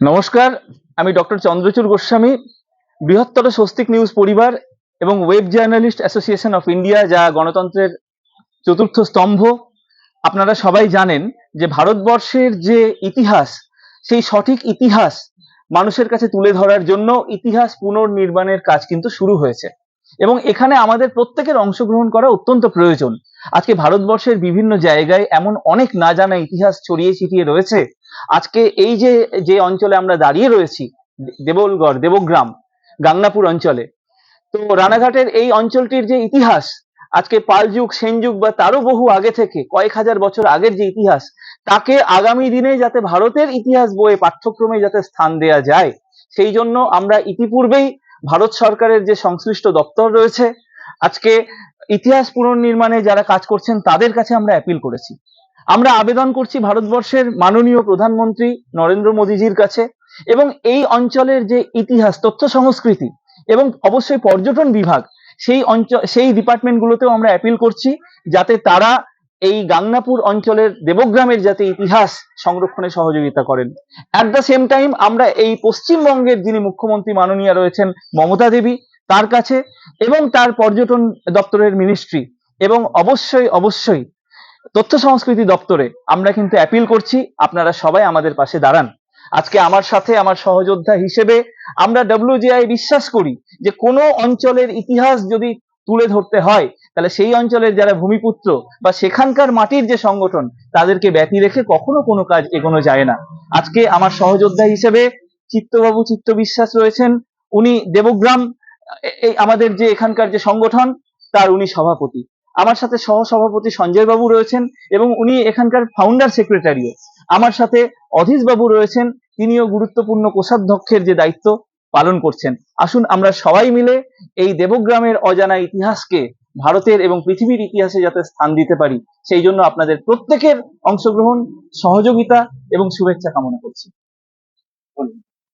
নমস্কার, আমি ডক্টর চন্দ্রচূড় গোস্বামী, বৃহত্তর স্বস্তিক নিউজ পরিবার এবং web journalist association of India, যা গণতন্ত্রের চতুর্থ স্তম্ভ। আপনারা সবাই জানেন যে ভারতবর্ষের যে ইতিহাস, সেই সঠিক ইতিহাস মানুষের কাছে তুলে ধরার জন্য ইতিহাস পুনর্নির্মাণের কাজ কিন্তু শুরু হয়েছে। এবং এখানে আমাদের প্রত্যেকের অংশগ্রহণ করা অত্যন্ত প্রয়োজন। আজকে ভারতবর্ষের বিভিন্ন জায়গায় এমন অনেক না জানা ইতিহাস ছড়িয়ে ছিটিয়ে রয়েছে আজকে এই যে যে অঞ্চলে আমরা দাঁড়িয়ে রয়েছি, দেবলগড়, দেবগ্রাম, গাংনাপুর অঞ্চলে, তো রানাঘাটের এই অঞ্চলটির যে ইতিহাস, আজকে পাল যুগ, সেন যুগ বা তারও বহু আগে থেকে, কয়েক হাজার বছর আগের যে ইতিহাস, তাকে আগামী দিনে যাতে ভারতের ইতিহাস বইয়ে পাঠ্যক্রমে যাতে স্থান দেয়া যায়, সেই জন্য আমরা ইতিপূর্বেই ভারত সরকারের যে সংশ্লিষ্ট দপ্তর রয়েছে, আজকে ইতিহাস পুনর্নির্মাণে যারা কাজ করছেন, তাদের কাছে আমরা অ্যাপিল করেছি। আমরা আবেদন করছি ভারতবর্ষের মাননীয় প্রধানমন্ত্রী নরেন্দ্র মোদীজির কাছে এবং এই অঞ্চলের যে ইতিহাস, তথ্য সংস্কৃতি এবং অবশ্যই পর্যটন বিভাগ, সেই অঞ্চল সেই ডিপার্টমেন্টগুলোতেও আমরা অ্যাপিল করছি যাতে তারা এই গাংনাপুর অঞ্চলের দেবগ্রামের যাতে ইতিহাস সংরক্ষণে সহযোগিতা করেন। অ্যাট দ্য সেম টাইম আমরা এই পশ্চিমবঙ্গের যিনি মুখ্যমন্ত্রী মাননীয়া রয়েছেন মমতা দেবী, তার কাছে এবং তার পর্যটন দপ্তরের মিনিস্ট্রি এবং অবশ্যই অবশ্যই তথ্য সংস্কৃতি দপ্তরে আমরা কিন্তু অ্যাপিল করছি, আপনারা সবাই আমাদের পাশে দাঁড়ান। আজকে আমার সাথে আমার সহযোদ্ধা হিসেবে আমরা ডব্লিউজিআই বিশ্বাস করি যে কোনো অঞ্চলের ইতিহাস যদি তুলে ধরতে হয়, তাহলে সেই অঞ্চলের যারা ভূমিপুত্র বা সেখানকার মাটির যে সংগঠন, তাদেরকে ব্যতি রেখে কখনো কোনো কাজ এগোনো যায় না। আজকে আমার সহযোদ্ধা হিসেবে চিত্তবাবু চিত্ত বিশ্বাস রয়েছেন, উনি দেবগ্রাম এই আমাদের যে এখানকার যে সংগঠন, তার উনি সভাপতি। আমার সাথে সহ সভাপতি সঞ্জয় বাবু রয়েছেন এবং উনি এখানকার ফাউন্ডার সেক্রেটারিও আমার সাথে অধীশ বাবু রয়েছেন, তিনিও গুরুত্বপূর্ণ কোষাধ্যক্ষের যে দায়িত্ব পালন করছেন। আসুন আমরা সবাই মিলে এই দেবগ্রামের অজানা ইতিহাসকে, ভারতের এবং পৃথিবীর ইতিহাসে যাতে স্থান দিতে পারি, সেই জন্য আপনাদের প্রত্যেকের অংশগ্রহণ, সহযোগিতা এবং শুভেচ্ছা কামনা করছি।